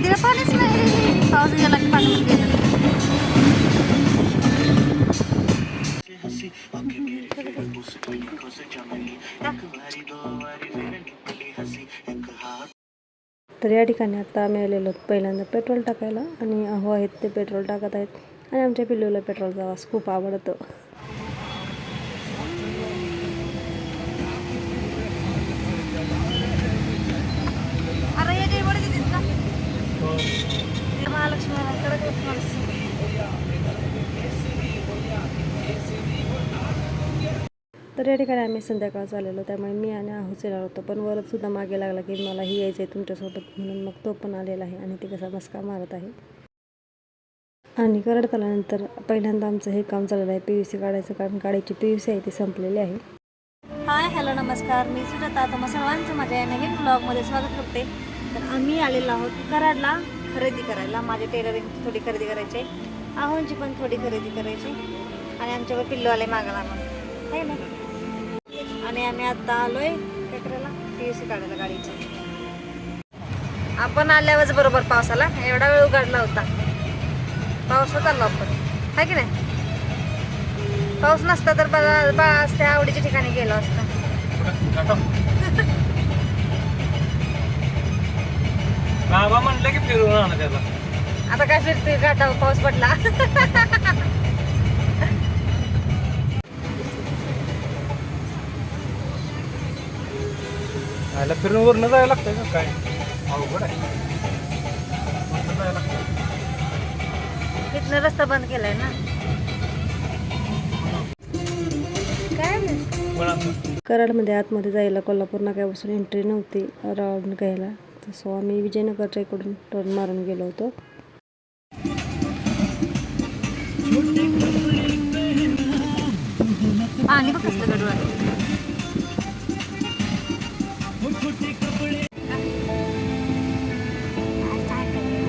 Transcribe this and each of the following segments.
नदीला पाणीच नाही पाऊस गेला की पाणी गेलं तर या ठिकाणी आता आम्ही आलेलो पहिल्यांदा पेट्रोल टाकायला आणि अहो आहेत ते पेट्रोल टाकत आहेत. आणि आमच्या पिल्लूला पेट्रोलचा वास खूप आवडतो अरे हे काही बडे देतात ना महालक्ष्मी तर या ठिकाणी आम्ही संध्याकाळ आलेलो त्यामुळे मी आणि आहोच येणार होतो. पण वरत सुद्धा मागे लागला की मलाही यायचं आहे तुमच्यासोबत म्हणून मग तो पण आलेला आहे आणि ते कसा मस्का मारत आहे. आणि करत आल्यानंतर पहिल्यांदा आमचं हे काम चाललेलं आहे पी यू सी काढायचं कारण गाडीची पी यू सी आहे ती संपलेली आहे. हाय हॅलो नमस्कार. मी सुजाता. तुम्हा सर्वांचं माझ्या नवीन ब्लॉगमध्ये स्वागत करते. तर आम्ही आलेलो आहोत कराडला खरेदी करायला. माझ्या टेलरिंगची थोडी खरेदी करायची आहे. आहोंची पण थोडी खरेदी करायची आणि आमच्यावर पिल्लू आले मागायला मग आहे ना? आणि आम्ही आत्ता आलोय काय करायला पी यू सी काढायला गाडीची. आपण आल्यावरच बरोबर पावसाला. एवढा वेळ उघडला होता. पावसात आलो आपण आहे की नाही? पाऊस नसता तर बा बाळा त्या आवडीच्या ठिकाणी गेलो असतो. बाबा म्हटलं की फिरवून आणा त्याला. आता काय घाटावर पाऊस पडला. आयला फिरून वरनं जायला लागतंय का? काय? अवघड आहे. वरनं जायला लागतंय. तिथनं रस्ता बंद केलाय ना? काय. पण आता कराडमध्ये आतमध्ये जायला कोल्हापूर नाक्यापासून एंट्री नव्हती राऊंड घ्यायला. तसं आम्ही विजयनगरच्या इकडून टर्न मारून गेलो होतो. पाणी बघ कसलं गडूळ आहे.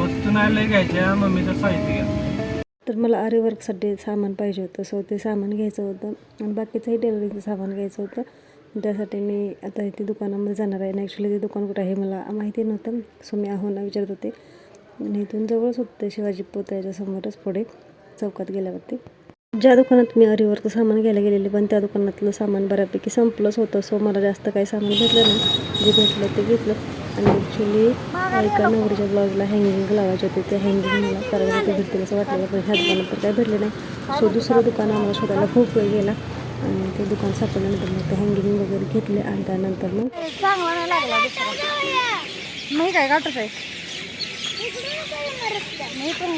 वस्तू नाही लय घ्यायच्या मम्मीचं साहित्य घ्या. तर मला आरीवर्कसाठी सामान पाहिजे होतं सो ते सामान घ्यायचं होतं आणि बाकीचंही टेलरिंगचं सामान घ्यायचं होतं. त्यासाठी मी आता इथे दुकानामध्ये जाणार आहे. आणि ॲक्च्युली ते दुकान कुठं आहे मला माहिती नव्हतं. सो मी आहोना विचारत होते. आणि इथून जवळच होतं शिवाजी पुतळ्याच्या समोरच पुढे चौकात गेल्यावरती. ज्या दुकानात मी अरिवरचं सामान घ्यायला गेलेले पण त्या दुकानातलं सामान बऱ्यापैकी संपलंच होतं. सो मला जास्त काही सामान भेटलं नाही. जे भेटलं ते घेतलं. आणि ॲक्च्युली एका नवरीच्या ब्लाऊजला हँगिंग लावायचे होते. ते हँगिंग मला करायला ते भेटतील असं वाटलं पण ह्या दुकानात तर काय भेटले नाही. सो दुसरं दुकान आम्हाला शोधायला खूप वेळ गेला. आणि ते दुकान सापडल्यानंतर मग ते हँगिंग वगैरे घेतले आणि त्यानंतर मग चांगला नाही लागला दुसरा. नाही काय गाठच आहे? नाही पण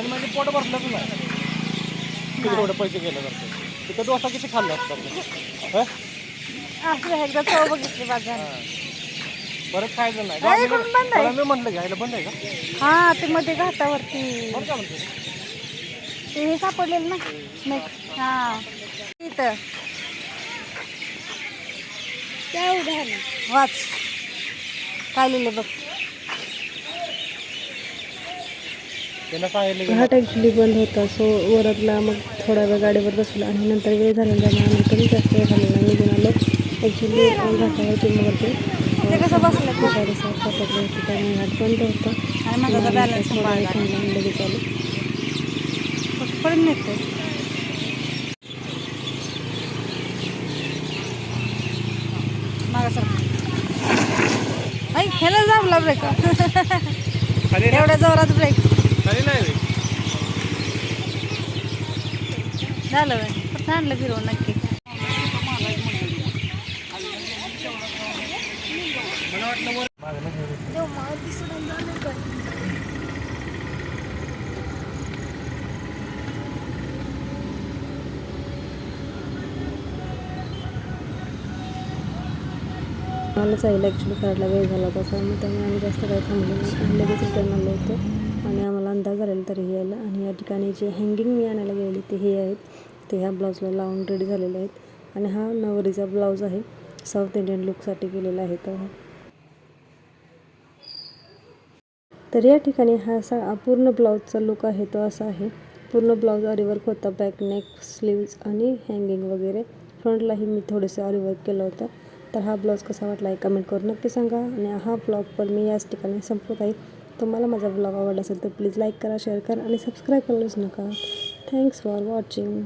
म्हणजे पोट नाही. किती एवढे पैसे गेले जाते तिथं डोसा किती खाल्ला असतात हं? असं एकदा चव बघितली बाजार परत खायचं नाही. बंद आहे. मी म्हटलं घ्यायला बंद आहे का? हा ते मध्ये घाटावरती. बरं ते हे सापडलेलं ना? स्नेक हा. इथं. वाच. काय लिहिलं बघ. त्यानं सांगितलं की घाट ॲक्च्युली बंद होता सो वरतला मग थोडा वेळ गाडीवर बसलो आणि नंतर वेळ झालेला त्यामुळे जास्त वेळ झालेला निघून आलो. ॲक्च्युली घाटावरती मग ते ते कसं बसलं? सापडलं होती त्यामुळे घाट बंद होता. लगेच आलो. पडून येते मागा सर ऐ ह्याला जावला ब्रेक एवढ्या जोरात ब्रेक. झालं. पण आणलं फिरवून नक्की. मागं नाही मलाच आईला ॲक्च्युली करायला वेळ झाला होता. मग त्यामुळे आम्ही जास्त काय थांबलो नाही. आणि लगेच रिटर्न आलो होतो. आणि आम्हाला अंदाज आलेला तरी यायला आणि या ठिकाणी जे हँगिंग मी आणायला गेलेली ते हे आहेत. ते ह्या ब्लाऊजला लावून रेडी झालेले आहेत. आणि हा नवरीचा ब्लाऊज आहे. साऊथ इंडियन लुकसाठी केलेला आहे तो. तर या ठिकाणी हा असा पूर्ण ब्लाऊजचा लुक आहे. तो असा आहे. पूर्ण ब्लाऊज अरीवर्क होता बॅक नेक स्लीव्ज आणि हँगिंग वगैरे. फ्रंटलाही मी थोडंसं अरीवर्क केलं होतं. तर हा ब्लाऊज कसा वाटला आहे कमेंट करून नक्की सांगा. आणि हा ब्लॉग पण मी याच ठिकाणी संपवत आहे. तुम्हाला माझा ब्लॉग आवडला असेल तर प्लीज लाईक करा शेअर करा आणि सबस्क्राईब करायलाच नका. Thanks for watching